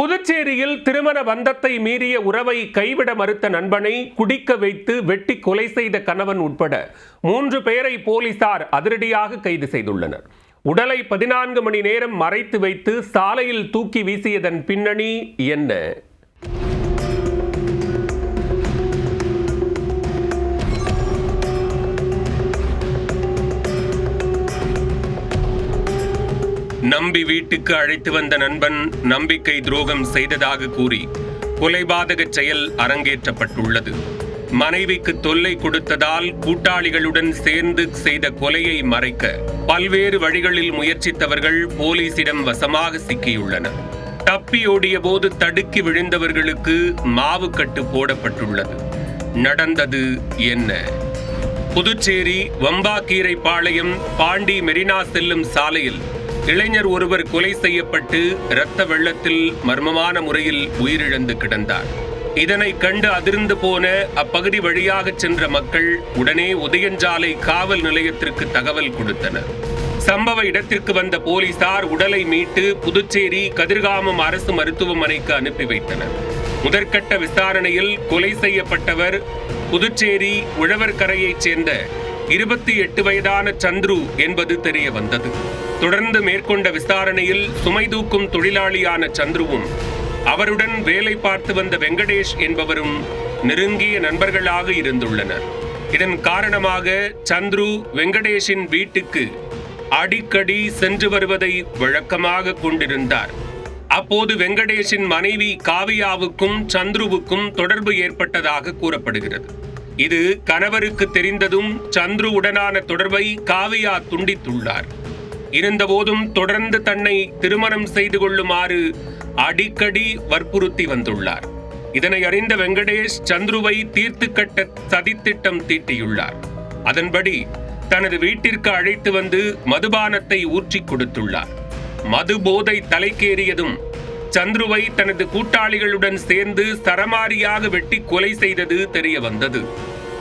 புதுச்சேரியில் திருமண பந்தத்தை மீறிய உறவை கைவிட மறுத்த நண்பனை குடிக்க வைத்து வெட்டி கொலை செய்த கணவன் உட்பட மூன்று பேரை போலீசார் அதிரடியாக கைது செய்துள்ளனர். உடலை பதினான்கு மணி நேரம் மறைத்து வைத்து சாலையில் தூக்கி வீசியதன் பின்னணி என்ன? நம்பி வீட்டுக்கு அழைத்து வந்த நண்பன் நம்பிக்கை துரோகம் செய்ததாக கூறி கொலைபாதக செயல் அரங்கேற்றப்பட்டுள்ளது. மனைவிக்கு தொல்லை கொடுத்ததால் கூட்டாளிகளுடன் சேர்ந்து செய்த கொலையை மறைக்க பல்வேறு வழிகளில் முயற்சித்தவர்கள் போலீசிடம் வசமாக சிக்கியுள்ளனர். தப்பியோடிய போது தடுக்கி விழுந்தவர்களுக்கு மாவுக்கட்டு போடப்பட்டுள்ளது. நடந்தது என்ன? புதுச்சேரி வம்பாக்கீரை பாளையம் பாண்டி மெரினா செல்லும் சாலையில் இளைஞர் ஒருவர் கொலை செய்யப்பட்டு இரத்த வெள்ளத்தில் மர்மமான முறையில் உயிரிழந்து கிடந்தார். இதனை கண்டு அதிர்ந்து போன அப்பகுதி வழியாக சென்ற மக்கள் உடனே உதயஞ்சாலை காவல் நிலையத்திற்கு தகவல் கொடுத்தனர். சம்பவ இடத்திற்கு வந்த போலீசார் உடலை மீட்டு புதுச்சேரி கதிர்காமம் அரசு மருத்துவமனைக்கு அனுப்பி வைத்தனர். முதற்கட்ட விசாரணையில் கொலை செய்யப்பட்டவர் புதுச்சேரி உழவர்கரையைச் சேர்ந்த இருபத்தி எட்டு வயதான சந்துரு என்பது தெரிய வந்தது. தொடர்ந்து மேற்கொண்ட விசாரணையில் சுமை தூக்கும் தொழிலாளியான சந்துருவும் அவருடன் வேலை பார்த்து வந்த வெங்கடேஷ் என்பவரும் நெருங்கிய நண்பர்களாக இருந்துள்ளனர். இதன் காரணமாக சந்துரு வெங்கடேஷின் வீட்டுக்கு அடிக்கடி சென்று வருவதை வழக்கமாக கொண்டிருந்தார். அப்போது வெங்கடேஷின் மனைவி காவியாவுக்கும் சந்துருவுக்கும் தொடர்பு ஏற்பட்டதாக கூறப்படுகிறது. இது கணவருக்கு தெரிந்ததும் சந்துருவுடனான தொடர்பை காவியா துண்டித்துள்ளார். இருந்தபோதும் தொடர்ந்து தன்னை திருமணம் செய்து கொள்ளுமாறு அடிக்கடி வற்புறுத்தி வந்துள்ளார். இதனை அறிந்த வெங்கடேஷ் சந்துருவை தீர்த்து கட்ட சதித்திட்டம் தீட்டியுள்ளார். அதன்படி தனது வீட்டிற்கு அழைத்து வந்து மதுபானத்தை ஊற்றிக் கொடுத்துள்ளார். மது போதை தலைக்கேறியதும் சந்துருவை தனது கூட்டாளிகளுடன் சேர்ந்து சரமாரியாக வெட்டி கொலை செய்தது தெரிய வந்தது.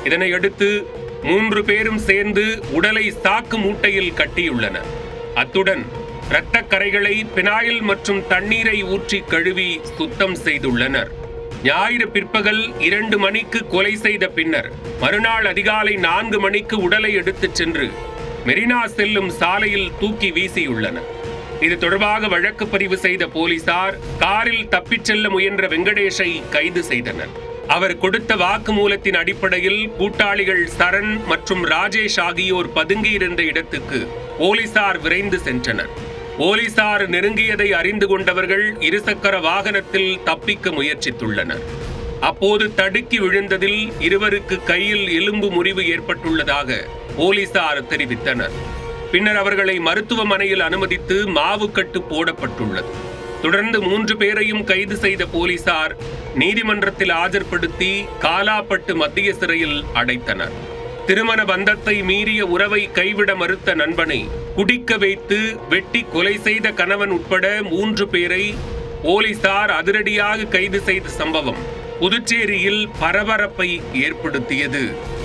இதனையடுத்து மூன்று பேரும் சேர்ந்து உடலை சாக்கு மூட்டையில் கட்டியுள்ளனர். அத்துடன் இரத்தக் கரைகளை பினாயில் மற்றும் தண்ணீரை ஊற்றி கழுவி சுத்தம் செய்துள்ளனர். ஞாயிறு பிற்பகல் இரண்டு மணிக்கு கொலை செய்த பின்னர் மறுநாள் அதிகாலை நான்கு மணிக்கு உடலை எடுத்துச் சென்று மெரினா செல்லும் சாலையில் தூக்கி வீசியுள்ளனர். இது தொடர்பாக வழக்கு பதிவு செய்த போலீசார் காரில் தப்பிச் செல்ல முயன்ற வெங்கடேஷை கைது செய்தனர். அவர் கொடுத்த வாக்குமூலத்தின் அடிப்படையில் கூட்டாளிகள் சரண் மற்றும் ராஜேஷ் ஆகியோர் பதுங்கியிருந்த இடத்துக்கு போலீசார் விரைந்து சென்றனர். போலீசார் நெருங்கியதை அறிந்து கொண்டவர்கள் இருசக்கர வாகனத்தில் தப்பிக்க முயற்சித்துள்ளனர். அப்போது தடுக்கி விழுந்ததில் இருவருக்கு கையில் எலும்பு முறிவு ஏற்பட்டுள்ளதாக போலீசார் தெரிவித்தனர். பின்னர் அவர்களை மருத்துவமனையில் அனுமதித்து மாவுக்கட்டு போடப்பட்டுள்ளது. தொடர்ந்து மூன்று பேரையும் கைது செய்த போலீசார் நீதிமன்றத்தில் ஆஜர்படுத்தி காலாப்பட்டு மத்திய சிறையில் அடைத்தனர். திருமண பந்தத்தை மீறிய உறவை கைவிட மறுத்த நண்பனை குடிக்க வைத்து வெட்டி கொலை செய்த கணவன் உட்பட மூன்று பேரை போலீசார் அதிரடியாக கைது செய்த சம்பவம் புதுச்சேரியில் பரபரப்பை ஏற்படுத்தியது.